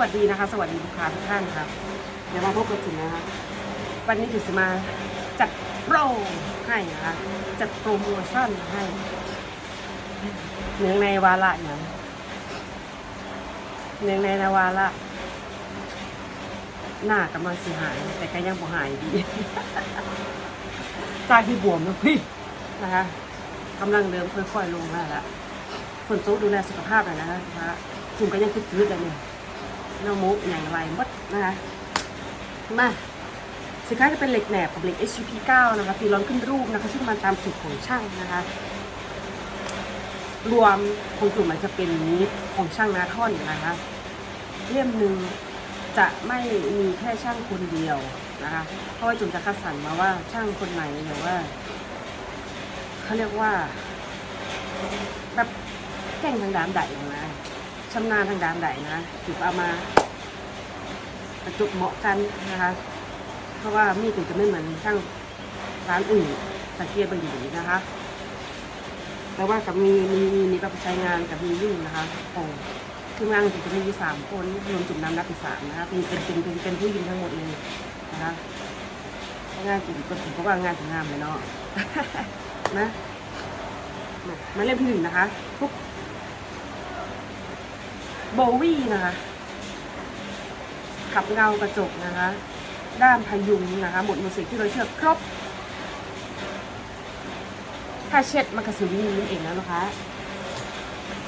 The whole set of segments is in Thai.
วัสดีนะคะ สวัสดีลูกค้าทุกท่านครับ เดี๋ยวมาพบกับจุ๋มนะคะวันนี้จุ๋มจะมาจัดโปรให้นะคะจัดโปรโมชั่นให้เนื่องในวาระอย่างเนื่องในนาวาระหน้ากำลังสีหาย แต่ก็ยังบ่หายดี จากที่บวมนะพี่นะคะกำลังเริ่มค่อยๆลงแล้วละคนโต๊ดูแลสุขภาพหน่อยนะคะจุ่มก็ยังคืดๆเลยเนี่ย น้องมุกอย่างไรมดนะคะมาสินค้าจะเป็นเหล็กแหนบกับเหล็ก SUP 9 นะคะตีร้อนขึ้นรูปนะคะซึ่งมันตามสูตรของช่างนะคะ รวมของจุ่มมันจะเป็นนี้ของช่างนาท่อนนะคะเล่มหนึ่งจะไม่มีแค่ช่างคนเดียวนะคะ เพราะว่าจุ่มจะคัดสรรมาว่าช่างคนไหนหรือว่าเขาเรียกว่าแบบแก่งทางด้านใดนะ ชำนาญทางด้านใดนะจุ่มเอามาประจุเหมาะกันนะคะ เพราะว่ามีดจุ่มจะไม่เหมือนช่างร้านอื่นสังเกตบางอย่างนะคะ แต่ว่ากับมีมีมีมีกับใช้งานกับมียุ่งนะคะของทีมงานจุ่มจะมีสามคนรวมจุ่มน้ำนับเป็นสามนะคะเป็นเป็นเป็นเป็นเป็นผู้หญิงทั้งหมดเลยนะคะงานจุ่มก็ถือว่างานถึงงามเลยเนาะนะมาเล่มที่หนึ่งนะคะปุ๊บ โบวี่นะคะ ขับเงากระจกนะคะ ด้ามพยุงนะคะหมดมือสิที่เราเชือกครบถ้าเช็ดมันกระสุนมีนั่นเองแล้วนะคะ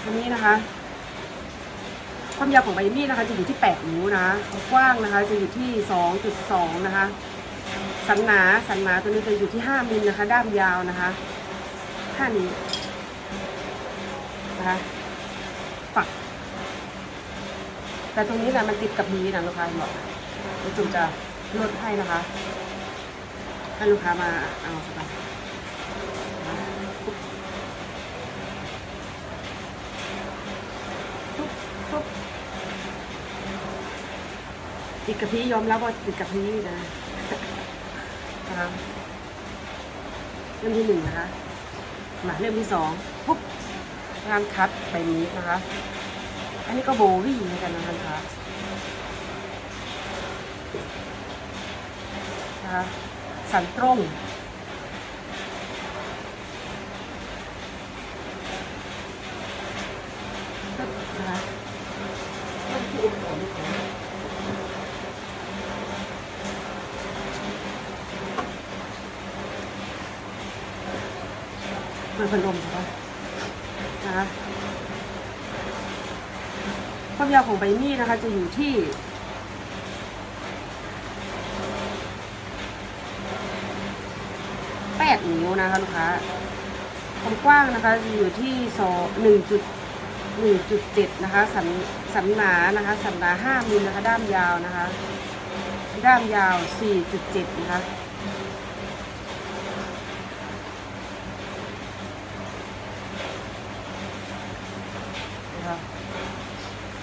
อันนี้นะคะ ความยาวของใบมีดนะคะ จะอยู่ที่ 8 นิ้วนะกว้างนะคะ จะอยู่ที่ 2.2 นะคะ สันหนาสันหนาตัวนี้จะอยู่ที่ 5มิลนะคะ ด้ามยาวนะคะ5นิ้วนะคะ ฝัก แต่ตรงนี้นะมันติดกับนี้นะลูกค้าบอกเดี๋ยวจุ๋มจะลดให้นะคะให้ลูกค้ามาเอาสักกันปุ๊บปุ๊บติดกับพี่ยอมรับว่าติดกับพี่นะนะคะเล่มที่หนึ่งนะคะ มาเล่มที่สองปุ๊บงานคัดใบนี้นะคะ อันนี้ก็โบวี่เหมือนกันนะคะนะคะสันตรงปึ๊บนะคะมันพัดลมใช่ไหมนะคะ ความยาวของใบมีดนะคะจะอยู่ที่แปดนิ้วนะคะลูกค้าความกว้างนะคะจะอยู่ที่สองหนึ่งจุดหนึ่งจุดเจ็ดนะคะสันสันหนานะคะสันหนาห้ามิลนะคะด้ามยาวนะคะ ด้ามยาวสี่จุดเจ็ดนะคะนะคะ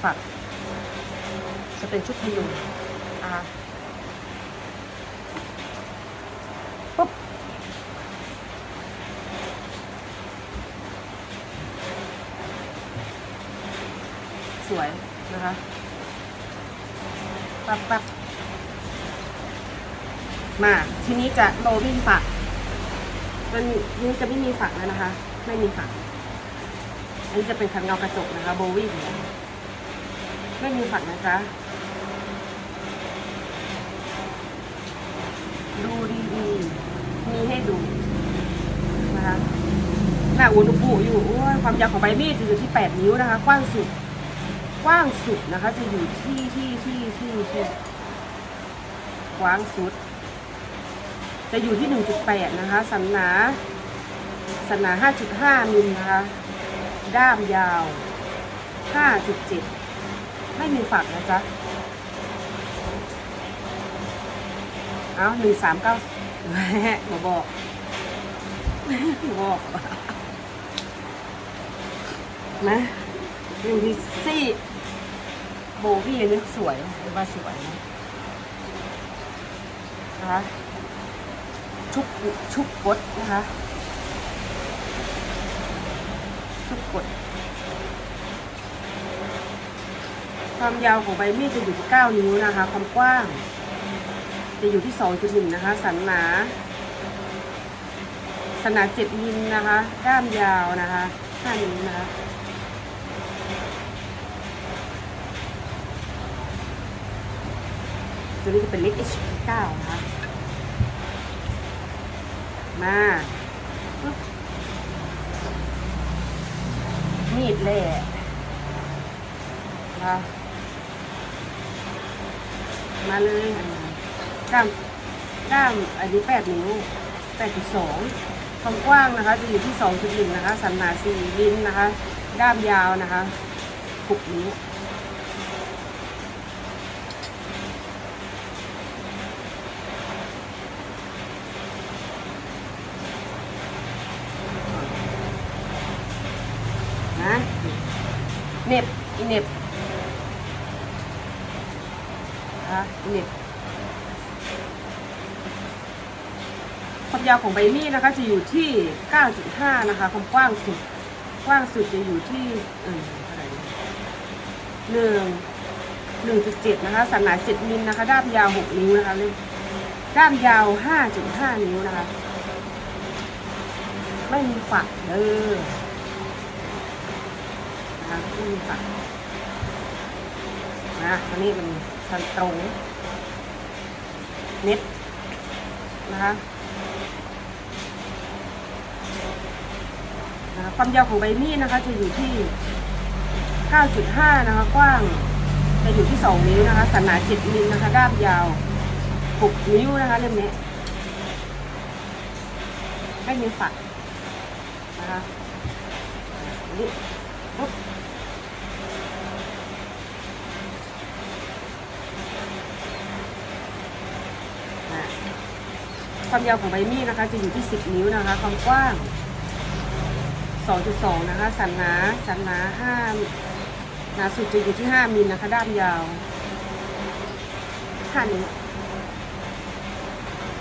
ฝัก จะเป็นชุดพยุงนะคะปุ๊บสวยนะคะปั๊บปั๊บมาทีนี้จะโรวิ่ฝักมันนี้จะไม่มีฝักแล้วนะคะ ไม่มีฝักอันนี้จะเป็นขันเงากระจกนะคะ โบวี่ ไม่มีฝักนะจ๊ะ ดูดีๆ มีให้ดูนะคะหน้าอุณหภูมิอยู่ความยาวของใบมีดจะอยู่ที่ 8 นิ้วนะคะ กว้างสุด กว้างสุดนะคะ จะอยู่ที่ที่ที่ที่ที่กว้างสุด จะอยู่ที่ 1.8 นะคะ สันหนา สันหนา 5.5 มิลนะคะ ด้ามยาว 5.7 ไม่มีฝักนะจ๊ะ เอาหนึ่งสามเก้าแม่มบอกบอกนะหนึ่งที่สี่โบวี่อันนี้สวยเรียกว่าสวยนะนะคะชุบชุบกดนะคะชุบกด ความยาวของใบมีดจะอยู่ที่ 9 นิ้วนะคะ ความกว้างจะอยู่ที่ 2.1 นะคะ สันหนาสันหนา 7 มิลนะคะ ด้ามยาวนะคะ 5 นิ้วนะคะตัวนี้จะเป็นเล็ก H9 นะคะ มามีดแหล่นะคะ มาเลยด้ามด้ามอันนี้แปดนิ้วแปดจุดสองความกว้างนะคะจะอยู่ที่สองจุดหนึ่งนะคะ สันหนาสี่ลิ้นนะคะ ด้ามยาวนะคะหกนิ้วนะเน็บอีเน็บ นะคะอีเหน็บความยาวของใบมีดนะคะจะอยู่ที่ 9.5 นะคะ ความกว้างสุด กว้างสุดจะอยู่ที่เออเท่าไหร่หนึ่งหนึ่งจุดเจ็ดนะคะ สันหนาเจ็ดมิลนะคะ ด้ามยาวหกนิ้วนะคะเลยด้ามยาวห้าจุดห้านิ้วนะคะ ไม่มีฝักเด้อนะคะที่มีฝักนะอันนี้เป็ นชันตรงน็ตนะคะนะความยาวของใบมีดนะคะ จะอยู่ที่ 9.5 นะคะ กว้างจะอยู่ที่ 2 นิ้วนะคะ สันหนา 7 มิลนะคะ ด้ามยาว 6 นิ้วนะคะเล่มนี้ไม่มีฝักนะคะนี่ปุ๊บ ความยาวของใบมีดนะคะ จะอยู่ที่ 10 นิ้วนะคะ ความกว้าง 2.2 นะคะ สันหนา สันหนา5หนาสุดจะอยู่ที่ 5มิลนะคะ ด้ามยาว5นิ้ว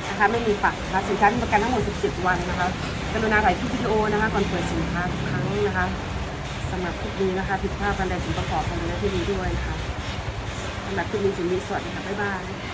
นะคะ ไม่มีปักนะคะ สินค้ามีประกันทั้งหมด 17 วันนะคะ กรุณาถ่ายคลิปวิดีโอนะคะ ก่อนเปิดสินค้าทุกครั้งนะคะสำหรับคลิปนี้นะคะ ผิดพลาดกันใดสิ่งประกอบกันในที่นี้ด้วยนะคะสำหรับคลิปนี้จุนนี้สวัสดีค่ะ บ๊ายบาย